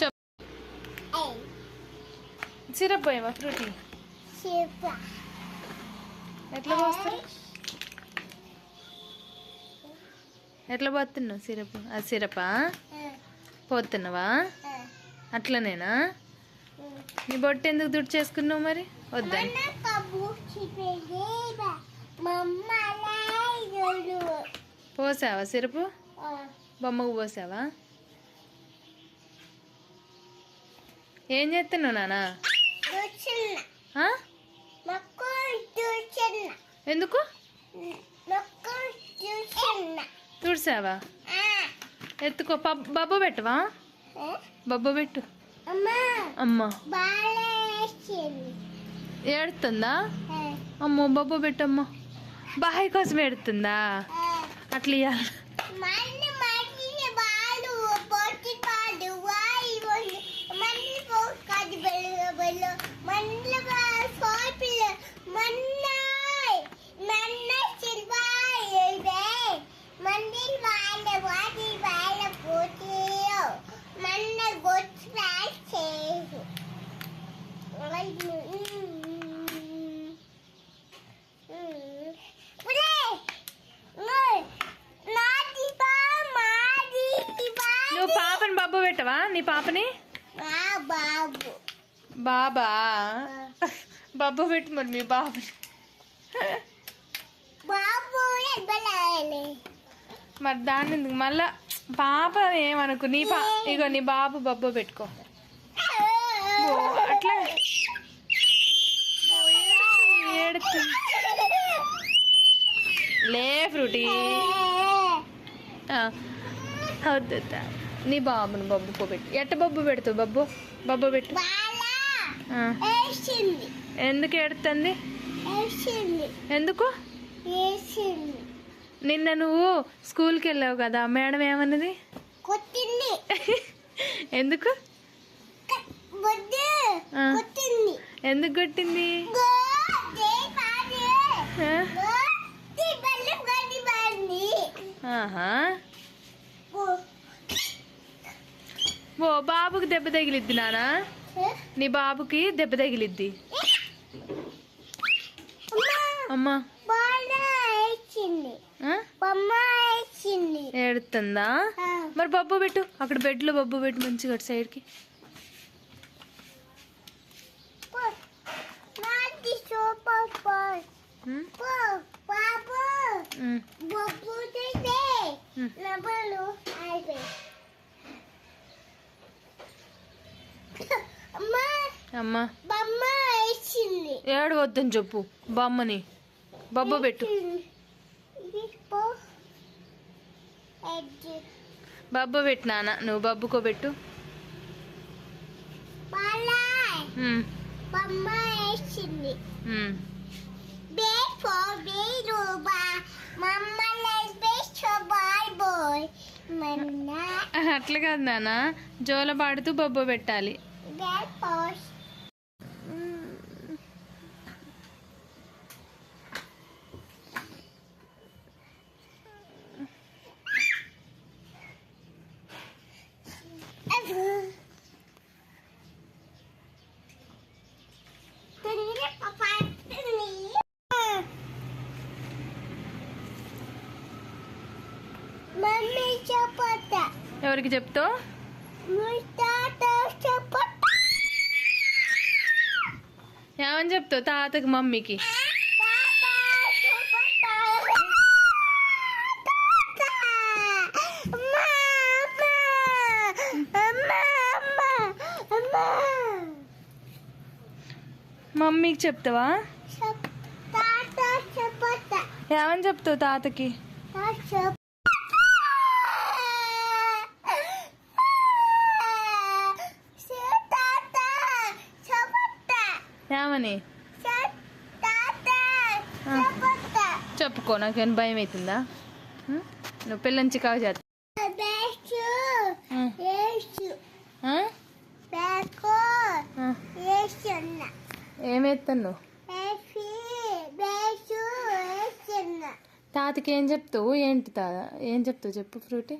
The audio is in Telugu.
చెప్పు సిరప్ పోయావా ఫ్రూటీ? ఎట్లా పోస్తారు? ఎట్లా పోతున్నావు సిరప్? అది సిరపా? పోతున్నావా? అట్లనేనా? నీ బొట్టు ఎందుకు దుడ్డు చేసుకున్నావు మరి? వద్దని. పోసావా? సిరపు? బొమ్మకు పోసావా? ఏం చేస్తున్నావు నానా? ఎందుకు? తుడిసావా? ఎత్తుకో. బబ్బు పెట్టవా? బబ్బు పెట్టు. అమ్మ. ఏడుతుందా అమ్మో బబ్బు పెట్టమ్మా. బాయ్ కోసం ఏడుతుందా? అట్లా ఇయ్యాలి పెట్టవా నీ పాపని? బాబు. బాబా? బబ్బు పెట్టు మరి మీ బాబుని. బాబు మరి దాన్ని ఎందుకు? మళ్ళా పాప ఏమనుకో? నీ పా ఇగో నీ బాబు బబ్బు పెట్టుకో. అట్లా. లే ఫ్రూటీ. వద్దు. నీ బాబుని బబ్బుకో పెట్టు. ఎట్ట బబ్బు పెడతావు బబ్బు? బబ్బు పెట్టు. ఎందుకు వేసింది ఎందుకు? నిన్న నువ్వు స్కూల్కి వెళ్ళావు కదా మేడం ఏమన్నది? కొట్టింది. ఎందుకు? ఎందుకు కొట్టింది? ఆహా. ఓ బాబుకి దెబ్బ తగిలిద్ది నానా? నీ బాబుకి దెబ్బ తగిలిద్ది. అమ్మా! ఏడుతుందా మరి బబ్బు పెట్టు. అక్కడ బెడ్లో బబ్బు పెట్టు మంచిగా అటు బాబు. ఉమ్, బొబ్బు అమ్మా. బొమ్మ వేసింది. ఏడు వద్దని చెప్పు. బొమ్మని. బబ్బు పెట్టు. బబ్బు పెట్టు నాన్న. నువ్వు బబ్బుకో పెట్టు. అట్లా కాదు నాన్న. జోల పాడుతూ బొబ్బ పెట్టాలి. ఎవరికి చెప్తావు ఏమని చెప్తావు తాతకి మమ్మీకి? మమ్మీకి చెప్తావా? ఏమని చెప్తావు తాతకి? ఏమని చెప్పుకో నాకేం భయం అవుతుందా? నువ్వు పిల్లని చికాకు చేస్తా నువ్వు? తాతకి ఏం చెప్తావు? ఏంటి తా ఏం చెప్తావు? చెప్పు ఫ్రూటీ.